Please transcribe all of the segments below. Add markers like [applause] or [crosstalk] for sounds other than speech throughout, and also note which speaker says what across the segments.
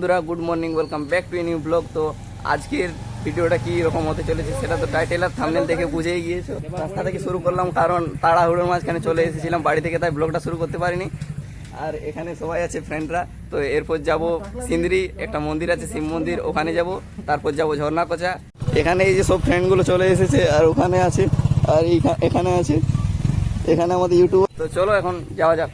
Speaker 1: বন্ধুরা good morning welcome back to new blog তো আজকের ভিডিওটা কি রকম হতে চলেছে সেটা তো টাইটেল আর থামনেল দেখে বুঝেই গিয়েছো। রাস্তা থেকে শুরু করলাম, কারণ তাড়াহুড়োর মাঝখানে চলে এসেছিলাম বাড়ি থেকে, তাই ব্লগটা শুরু করতে পারিনি। আর এখানে সবাই আছে ফ্রেন্ডরা তো এরপর যাব সিন্দ্রি, একটা মন্দির আছে, শিব মন্দির, ওখানে যাব। তারপর যাব ঝর্ণা কোচা এখানে এই যে সব ফ্রেন্ডগুলো চলে এসেছে, আর ওখানে আছে, আর এখানে আছে, এখানে আমাদের ইউটিউব। তো চলো এখন যাওয়া যাক।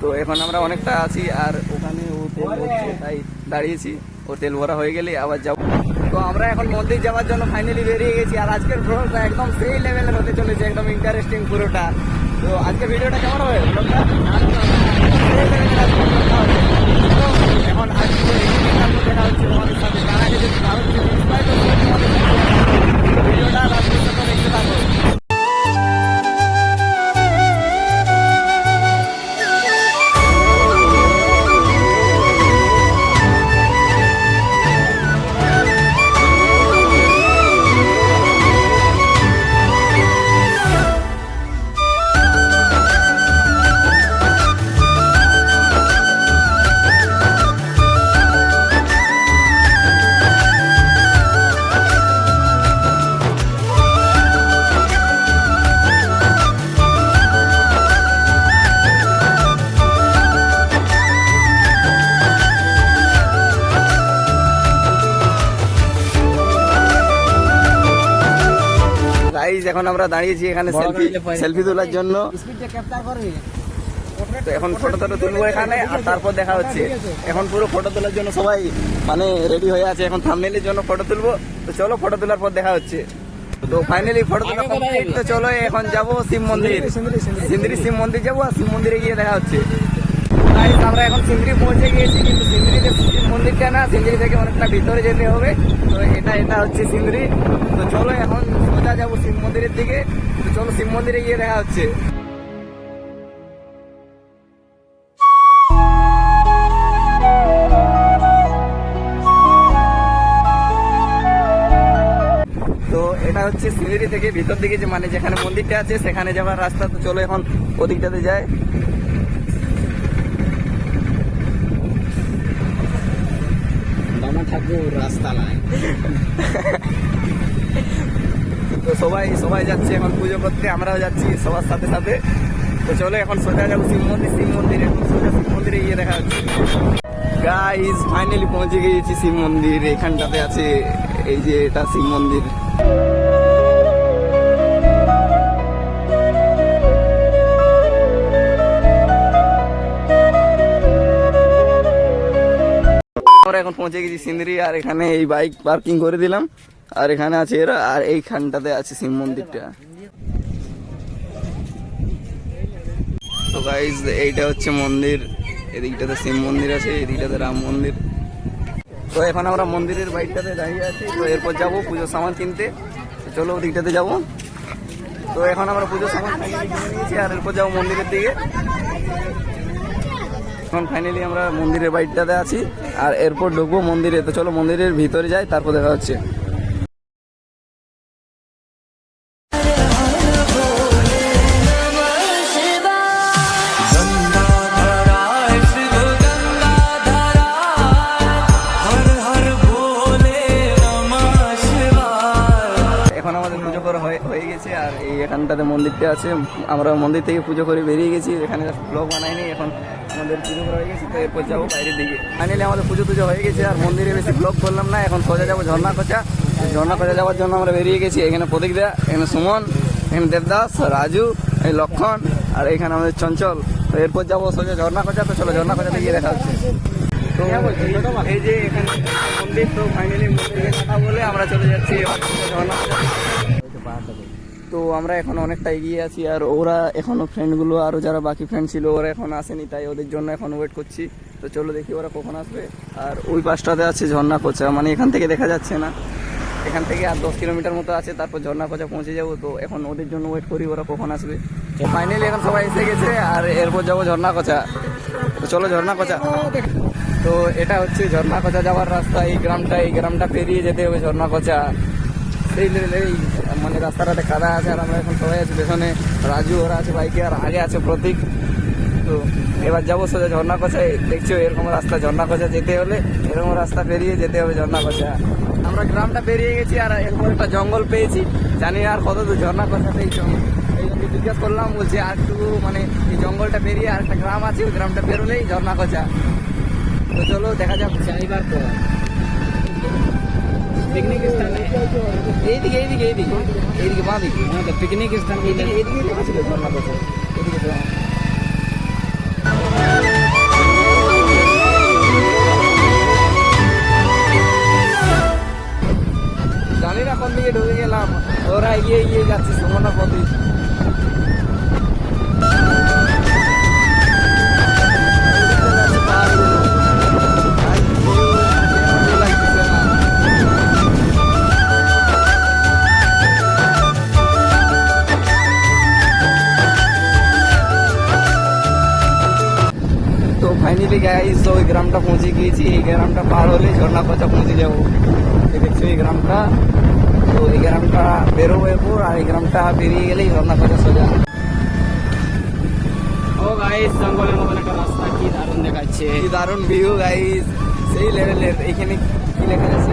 Speaker 1: তো এখন আমরা অনেকটা আছি আর ওখানে ও তেল তাই দাঁড়িয়েছি। ও তেল ভরা হয়ে গেলে আবার যাব। তো আমরা এখন মন্দির যাওয়ার জন্য ফাইনালি বেরিয়ে গেছি আর আজকের ব্লগটা একদম সেই লেভেলের হতে চলেছে, একদম ইন্টারেস্টিং পুরোটা। তো আজকে ভিডিওটা কেমন হবে? এখন আজকে ভিডিওটা আমরা দাঁড়িয়েছি এখানে সেলফি সেলফি তোলার জন্য। তো এখন ফটো টটো তুলবো এখানে আর তারপর দেখা হচ্ছে। এখন পুরো ফটো তোলার জন্য সবাই মানে রেডি হয়ে আছে। এখন থামনেলের জন্য ফটো তুলবো। তো চলো ফটো তোলার পর দেখা হচ্ছে। তো ফাইনালি ফটো তোলা কমপ্লিট তো চলো এখন যাব শিব মন্দির। সিন্দ্রি শিব মন্দির যাব আর শিব মন্দিরে গিয়ে দেখা হচ্ছে। আমরা এখন সিন্দ্রি পৌঁছে গিয়েছি কিন্তু সিন্দ্রিতে শিব মন্দিরটা না সিন্দ্রি থেকে অনেকটা ভিতরে যেতে হবে। তো এটা এটা হচ্ছে সিন্দ্রি। তো চলো এখন সোজা যাব শিব মন্দিরের দিকে। চলো শিব মন্দিরে গিয়ে দেখা হচ্ছে। তো এটা হচ্ছে সিলেরি থেকে ভিতর দিকে যে মানে যেখানে মন্দিরটা আছে সেখানে যাওয়ার রাস্তা। তো চলো এখন ওদিকটাতে যায়
Speaker 2: ঠাকুর রাস্তা নাই। [laughs]
Speaker 1: তো সবাই সবাই যাচ্ছে, এখন পুজো করতে, আমরাও যাচ্ছি সবার সাথে সাথে। তো চলো এখন সোজা যাব শিব মন্দির, শিব মন্দিরে। এখন সোজা শিব মন্দিরে গিয়ে দেখা যাচ্ছে গাইজ ফাইনালি পৌঁছে গিয়েছি শিব মন্দির। এখানটাতে আছে এই যে এটা শিব মন্দির। এখন পৌঁছে গেছি সিন্দ্রি, আর এখানে এই বাইক পার্কিং করে দিলাম। আর এখানে আছে এরা, আর এইখানটাতে আছে শিব মন্দিরটা। তো এইটা হচ্ছে মন্দির, এদিকটাতে শিব মন্দির আছে, এদিকটাতে রাম মন্দির। তো এখন আমরা মন্দিরের বাইকটাতে দাঁড়িয়ে আছি, তো এরপর যাব পুজোর সামান কিনতে। চলো ওদিকটাতে যাব। তো এখন আমরা পুজোর সামান finally কিনে নিয়েছি, আর এরপর যাব মন্দিরের দিকে। এখন ফাইনালি আমরা মন্দিরের বাইকটাতে আছি, আর এরপর ঢুকবো মন্দিরে। তো চলো মন্দিরের ভিতরে যাই, তারপর দেখা হচ্ছে। এখানটাতে মন্দিরটা আছে। আমরা মন্দির থেকে পুজো করে বেরিয়ে গেছি। এখানে ব্লগ বানাইনি এখন আমাদের পুজো করা হয়ে গেছে তো এরপর যাব বাইরের দিকে। ফাইনালি আমাদের পুজো টুজো হয়ে গেছে আর মন্দিরে বেশি ব্লগ করলাম না এখন সোজা যাব ঝর্ণা কোচা ঝর্ণা কোচা যাওয়ার জন্য আমরা বেরিয়ে গেছি এখানে প্রতীক দা এখানে সুমন এখানে দেবদাস রাজু এই লক্ষণ আর এখানে আমাদের চঞ্চল। তো এরপর যাব সোজা ঝর্ণা কোচা তো চলো ঝর্ণা কোচাতে গিয়ে দেখা হচ্ছে। তো এই যে এখানে মন্দির তো ফাইনালি কথা বলে আমরা চলে যাচ্ছি ঝর্ণা। তো আমরা এখন অনেকটা এগিয়ে আছি আর ওরা এখনও ফ্রেন্ডগুলো আরও যারা বাকি ফ্রেন্ড ছিল, ওরা এখন আসেনি, তাই ওদের জন্য এখন ওয়েট করছি। তো চলো দেখি ওরা কখন আসবে। আর ওই পাশটাতে আছে ঝর্ণা কোচা মানে এখান থেকে দেখা যাচ্ছে না। এখান থেকে আর দশ কিলোমিটার মতো আছে, তারপর ঝর্ণা কোচা পৌঁছে যাব। তো এখন ওদের জন্য ওয়েট করি ওরা কখন আসবে। ফাইনালি এখন সবাই এসে গেছে, আর এরপর যাব ঝর্ণা কোচা তো চলো ঝর্ণা কোচা তো এটা হচ্ছে ঝর্ণা কোচা যাওয়ার রাস্তা, এই গ্রামটা এই গ্রামটা পেরিয়ে যেতে হবে ঝর্ণা কোচা সেই এই মানে রাস্তাটাতে কাদা আছে, আর আমরা এখন সবাই আছি পেছনে। রাজু ওরা আছে, বাইকে, আর আগে আছে প্রতীক। তো তো এবার যাব সোজা ঝর্ণা কষায় দেখছ, এরকম রাস্তা ঝর্ণা কষা যেতে হলে, এরকম রাস্তা পেরিয়ে যেতে হবে ঝর্ণা কষা আমরা গ্রামটা পেরিয়ে গেছি, আর এরকম একটা জঙ্গল পেয়েছি। জানি আর কত দূর ঝর্ণা কষা পেয়েছি এই জন্য জিজ্ঞেস করলাম, বলছি আর একটু মানে এই জঙ্গলটা পেরিয়ে আর একটা গ্রাম আছে, ওই গ্রামটা পেরোলেই ঝর্ণা কষা তো চলো, দেখা যাক।
Speaker 2: চাইবার পর। পিকনিক স্থানে
Speaker 1: এইদিকে এইদিকে এইদিকে এইদিকে বাঁ দিকে
Speaker 2: আমাদের পিকনিক স্থান
Speaker 1: এইদিকে এইদিকে লেখা ছিল ঝর্ণা কষা এদিকে জানি না কোন দিকে ঢুকে গেলাম ওরা এগিয়ে এগিয়ে যাচ্ছে সুমনা পথে তো ওই গ্রামটা পৌঁছে গিয়েছি। এই গ্রামটা পার হলে ঝর্ণা পচা পৌঁছে যাব। দেখছ এই গ্রামটা। তো এই গ্রামটা বেরোবো এরপর আর এই গ্রামটা বেরিয়ে গেলেই ঝর্ণা পচা সোজা।
Speaker 2: ও গাইস জঙ্গলের মতন একটা রাস্তা কি দারুণ দেখাচ্ছে।
Speaker 1: কি দারুণ ভিউ সেই লেভেলের এখানে কি লেখা আছে?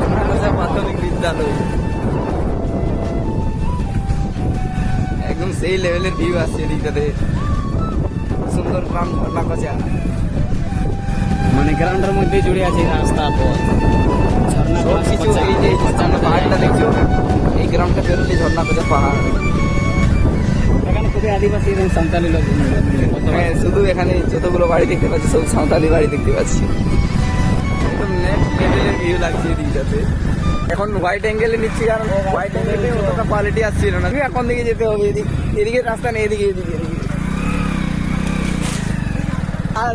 Speaker 1: ঝর্ণা পচা প্রাথমিক বিদ্যালয়। একদম সেই লেভেলের ভিউ আসছে এদিকটাতে। সুন্দর গ্রাম ঝর্ণা পচা।
Speaker 2: মানে গ্রাউন্ডের মধ্যে জুড়ে আছে রাস্তা পথ
Speaker 1: সব কিছু এই যে এই পাহাড়টা দেখছ? এই গ্রামটা বেরোলে ঝর্ণা পচা পাহাড়।
Speaker 2: এখানে খুবই আদিবাসী এবং সান্তালি লোক
Speaker 1: হ্যাঁ শুধু এখানে যতগুলো বাড়ি দেখতে পাচ্ছি সব সাঁওতালি বাড়ি দেখতে পাচ্ছি। একদম নেক্সট লেভেলের ভিউ লাগছে এদিকটাতে। এখন হোয়াইট অ্যাঙ্গেলে নিচ্ছি কারণ হোয়াইট অ্যাঙ্গেলে অতটা কোয়ালিটি আসছিল না। এখন দিকে যেতে হবে এদিকে এদিকে রাস্তা নেই এদিকে এদিকে। আর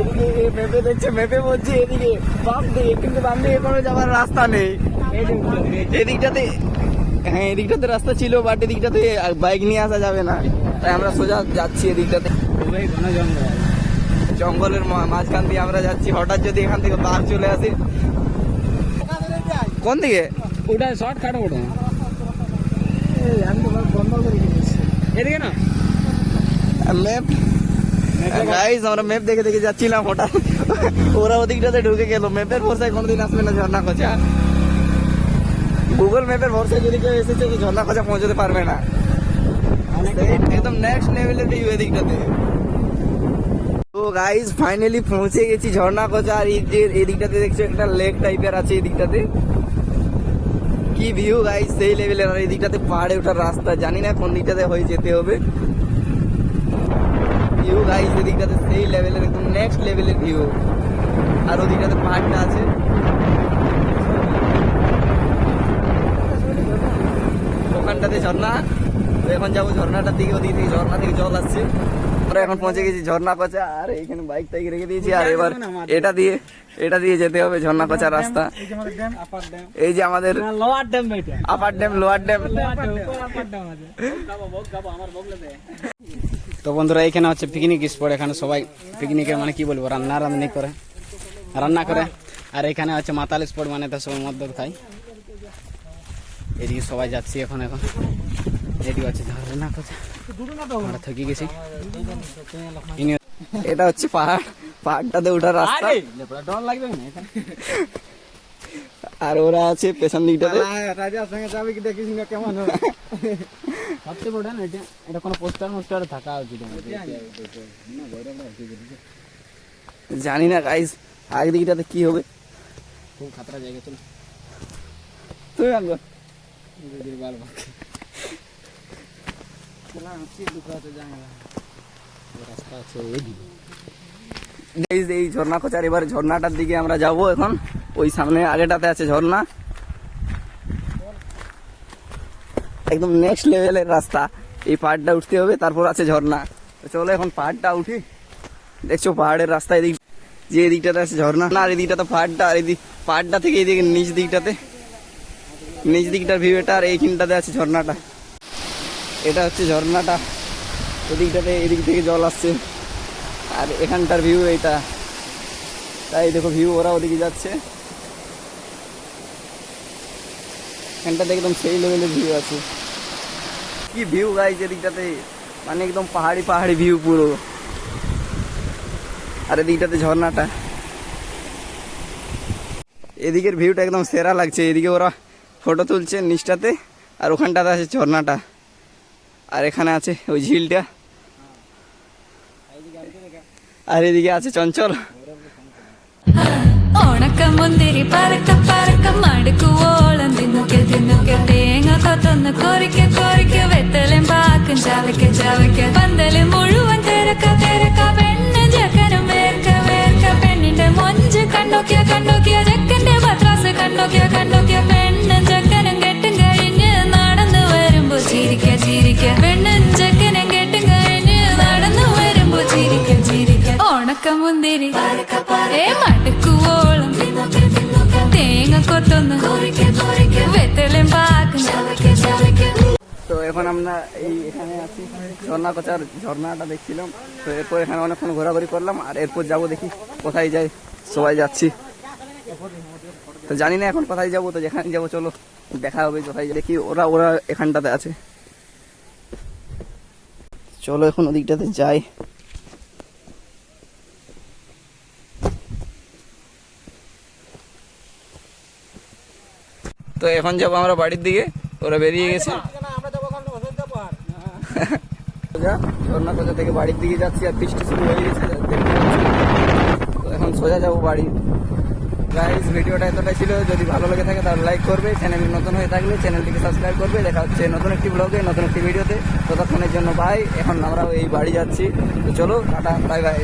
Speaker 1: এদিকে মেপে দেখছে মেপে বলছে এদিকে বাম দিকে কিন্তু বাম দিকে কোনো যাওয়ার রাস্তা নেই। এদিকটাতে হ্যাঁ এদিকটাতে রাস্তা ছিল বাট এদিকটাতে বাইক নিয়ে আসা যাবে না। তাই আমরা সোজা যাচ্ছি এদিকটাতে।
Speaker 2: খুবই ঘন জঙ্গল
Speaker 1: জঙ্গলের মাঝখান দিয়ে আমরা যাচ্ছি। হঠাৎ যদি এখান থেকে বাঘ চলে আসে। কোন দিকে?
Speaker 2: ওটা শর্টকাট ওটা। এদিকে না।
Speaker 1: ম্যাপ গাইস আমরা ম্যাপ দেখে দেখে যাচ্ছিলাম হঠাৎ। ওরা ওদিকটাতে ঢুকে গেল। ম্যাপের ভরসায় কোনোদিন আসবে না ঝর্ণা খোঁজা। গুগল ম্যাপের ভরসায় যদি কেউ এসেছে তো ঝর্ণা খোঁজা পৌঁছতে পারবে না। একদম নেক্সট লেভেলের ভিউ এদিকটাতে। তো গাইস ফাইনালি পৌঁছে গেছি ঝর্ণা খোঁজা। আর এই যে এদিকটাতে দেখছ একটা লেক টাইপের আছে এদিকটাতে। কি ভিউ গাইস সেই লেভেলের আর এদিকটাতে পাহাড়ে ওঠার রাস্তা। জানি না কোন দিকটাতে হয়ে যেতে হবে। ভিউ গাইস এদিকটাতে সেই লেভেলের একদম নেক্সট লেভেলের ভিউ আর ওদিকটাতে পাহাড়টা আছে। ওখানটাতে ঝর্ণা। তো এখন যাব ঝর্ণাটার দিকে ওদিকে থেকে ঝর্ণা থেকে জল আসছে। আমরা এখন পৌঁছে গেছি ঝর্ণা কচা আর এইখানে বাইক টাইক রেখে দিয়েছি। আর এবার এটা দিয়ে এটা দিয়ে যেতে হবে ঝর্ণা কচা রাস্তা। এই যে আমাদের
Speaker 2: lower dam
Speaker 1: upper dam lower dam
Speaker 2: তো বন্ধুরা এখানে হচ্ছে পিকনিক স্পট এখানে সবাই পিকনিকের মানে কি বলব রান্না রান্নি করে রান্না করে। আর এখানে হচ্ছে মাতাল স্পট মানে তো সবাই মদ্যত খাই। এদিকে সবাই যাচ্ছি এখন এখন। এদিকে হচ্ছে ঝর্ণা কথা আমরা থকি গেছি।
Speaker 1: এটা হচ্ছে পাহাড় পাহাড়টাতে ওঠার রাস্তা।
Speaker 2: আর
Speaker 1: ওরা আছে পেছন দিকটাতে।
Speaker 2: রাজার সঙ্গে যাবে কি দেখিস না কেমন সবচেয়ে বড় না এটা এটা কোনো পোস্টার মোস্টার থাকা উচিত
Speaker 1: জানি না গাইস আগে দিকটাতে কি হবে।
Speaker 2: খুব খাতরা জায়গা চল।
Speaker 1: তুমি আনব
Speaker 2: বাল বাকি
Speaker 1: এই ঝর্ণা খোঁচার এবার ঝর্ণাটার দিকে আমরা যাব এখন। ওই সামনে আগেটাতে আছে ঝর্ণা। একদম নেক্সট লেভেলের রাস্তা। এই পাহাড়টা উঠতে হবে, তারপর আছে ঝর্ণা। তো চলো এখন পাহাড়টা উঠি। দেখছ পাহাড়ের রাস্তা এদিক, যে এদিকটাতে আছে ঝর্ণা। না আর এদিকটাতে পাহাড়টা, আর এদিক, পাহাড়টা থেকে এদিকে নিচ দিকটাতে। নিচ দিকটার ভিউ এটা আর এইখানটাতে আছে ঝর্ণাটা। এটা হচ্ছে ঝর্ণাটা। এদিকটাতে এদিক থেকে জল আসছে। আর এখানটার ভিউ এটা তাই দেখো ভিউ ওরা ওদিকে যাচ্ছে। এখানটাতে একদম সেই লেভেলের ভিউ আছে। কি ভিউ গাইছে এদিকটাতে মানে একদম পাহাড়ি পাহাড়ি ভিউ পুরো আর এদিকটাতে ঝর্ণাটা এদিকের ভিউটা একদম সেরা লাগছে এদিকে ওরা ফটো তুলছে নিচটাতে আর ওখানটাতে আছে ঝর্ণাটা আর এখানে আছে ওই ঝিলটা আর এদিকে আছে চঞ্চল
Speaker 3: ഉണക്ക മുന്തിരി പറക്ക പറക്ക മടുക്കുവോളം തിന്നുക്കെ തിന്നുക്കെ തേങ്ങ കൊത്തൊന്ന് കൊറിക്ക കൊറിക്ക വെത്തലും പാക്കും ചവയ്ക്ക ചവയ്ക്ക. പന്തൽ മുഴുവൻ തിരക്ക തിരക്ക. പെണ്ണ് ജക്കനും വേർക്ക വേർക്ക. പെണ്ണിന്റെ മൊഞ്ച് കണ്ടോക്കിയ കണ്ടോക്കിയ ജക്കന്റെ പത്രാസ് കണ്ടോക്കിയ കണ്ടോക്കിയ പെണ്ണും ജക്കനും കെട്ടും കഴിഞ്ഞ് നടന്നു വരുമ്പോ ചിരിക്ക ചിരിക്ക. പെണ്ണും ജക്കനും കെട്ടും കഴിഞ്ഞ് നടന്നു വരുമ്പോ ചിരിക്ക ചിരിക്ക. ഉണക്ക മുന്തിരി ഏ മടുക്കുവോളം. തേങ്ങ കൊത്തൊന്ന്
Speaker 1: এখন আমরা এই এখানে আছি। ঝর্ণা কচার ঝর্ণাটা দেখছিলাম। তো এরপর এখানে অনেকক্ষণ ঘোরাঘুরি করলাম আর এরপর যাব দেখি কোথায় যাই, সবাই যাচ্ছি। তো জানি না এখন কোথায় যাব, তো যেখানে যাব চলো, দেখা হবে কোথায়। দেখি ওরা ওরা এখানটাতে আছে। চলো এখন ওদিকটাতে যাই। তো এখন যাব আমরা বাড়ির দিকে, ওরা বেরিয়ে গেছে। সোজা ঝর্ণা কোজা থেকে বাড়ির দিকে যাচ্ছি আর বৃষ্টি শুরু হয়ে গেছে। তো এখন সোজা যাব বাড়ি। গাইজ ভিডিওটা এতটাই ছিল। যদি ভালো লেগে থাকে তাহলে লাইক করবে। চ্যানেল নতুন হয়ে থাকলে চ্যানেলটিকে সাবস্ক্রাইব করবে। দেখা হচ্ছে নতুন একটি ব্লগে নতুন একটি ভিডিওতে ততক্ষণের জন্য বাই এখন আমরা এই বাড়ি যাচ্ছি। তো চলো, টাটা বাই বাই